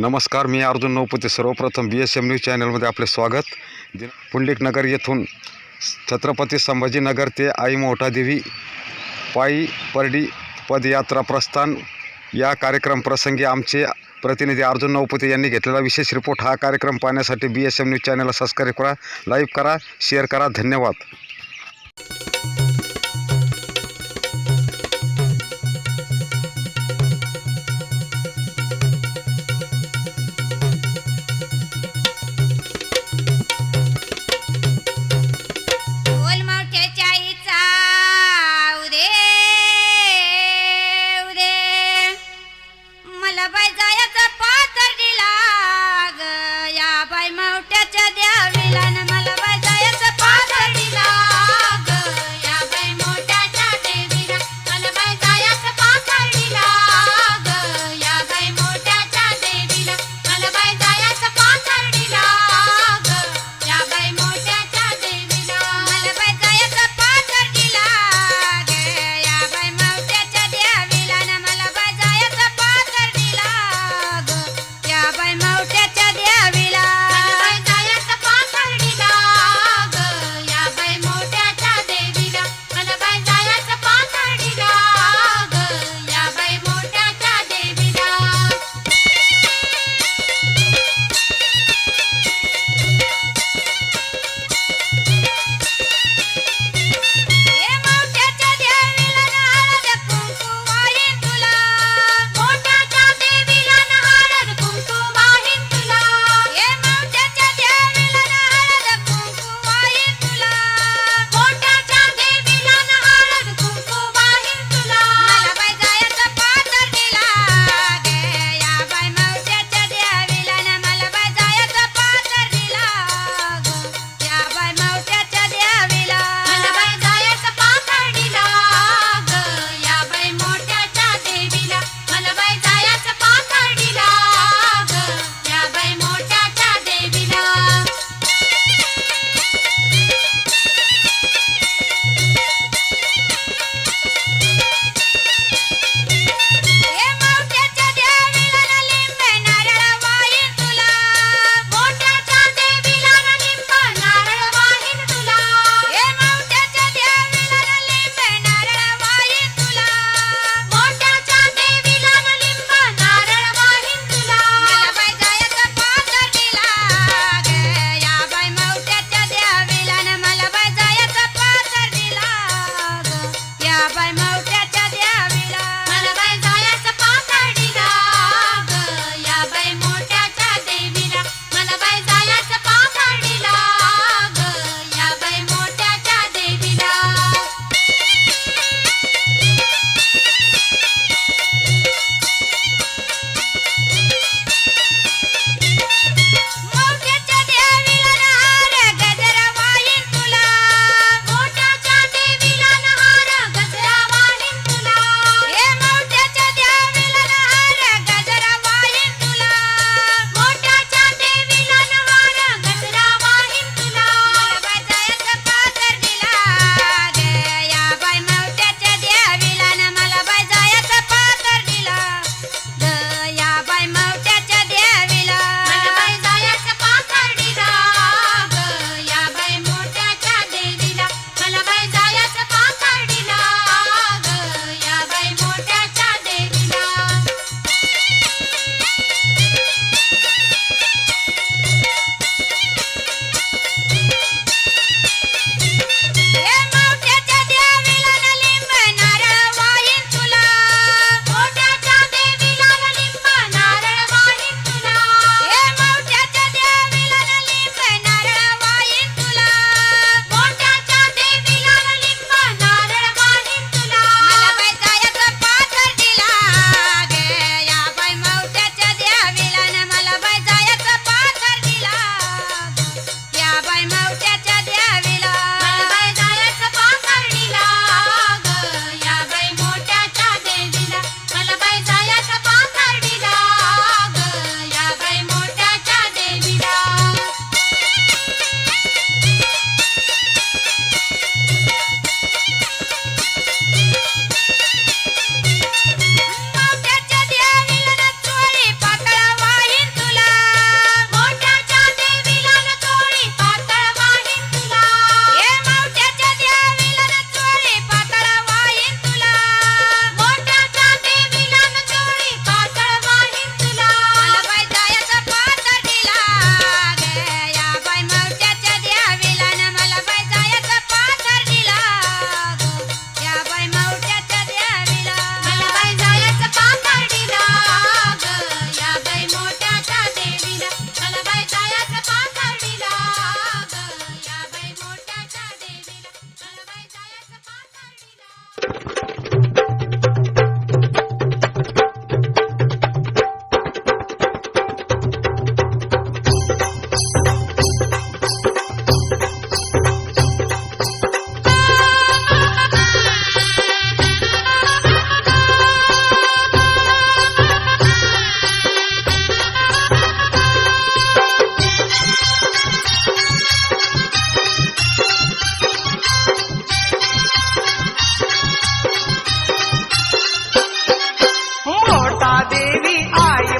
नमस्कार मी अर्जुन नौपते सर्वप्रथम B S M news channel में आप स्वागत पुंडलिकनगर येथून छत्रपती संभाजीनगर ते आई मोठादेवी पायी परडी पदयात्रा प्रस्थान या कार्यक्रम प्रसंगी आमचे प्रतिनिधि अर्जुन नौपते घेला विशेष रिपोर्ट हा कार्यक्रम पाहण्यासाठी B S M news channel subscribe करा लाइव करा शेयर करा धन्यवाद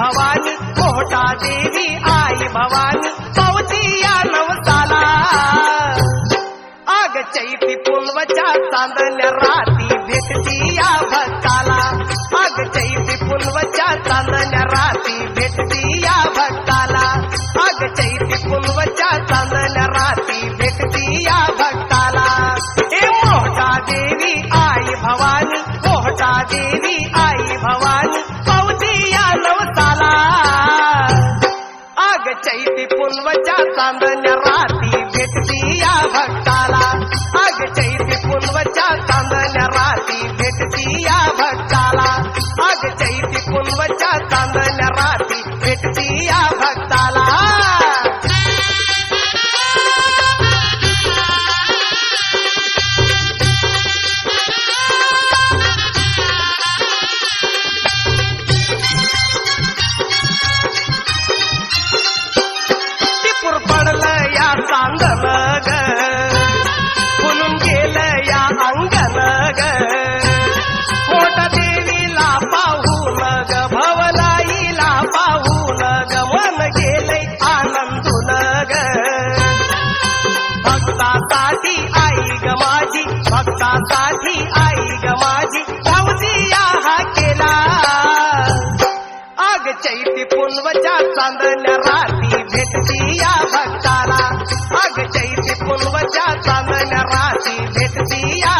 भवानी कोटा देवी आई भवानी पवती या नवसाला आग चैती पुलवचा चांदल्या राती भेटती या भक्ताला आग चैती पुलवचा चांदल्या राती भेटती या भक्ताला आग चैती पुलवचा चांदल्या राती भेटती या भक्ताला हे मोठा देवी आई भवानी मोठा देवी पुलवच्या चांदण्या राती भेटती या भक्ताला अग चैती पुनवचा चांदण्या राती भेटती या भक्ताला अग चैती पुनवचा चांदण्या राती भेटती या चांदण्या राती भेटती या भक्ताला अग चैती पूर्वच्या चांदण्या राती भेटती या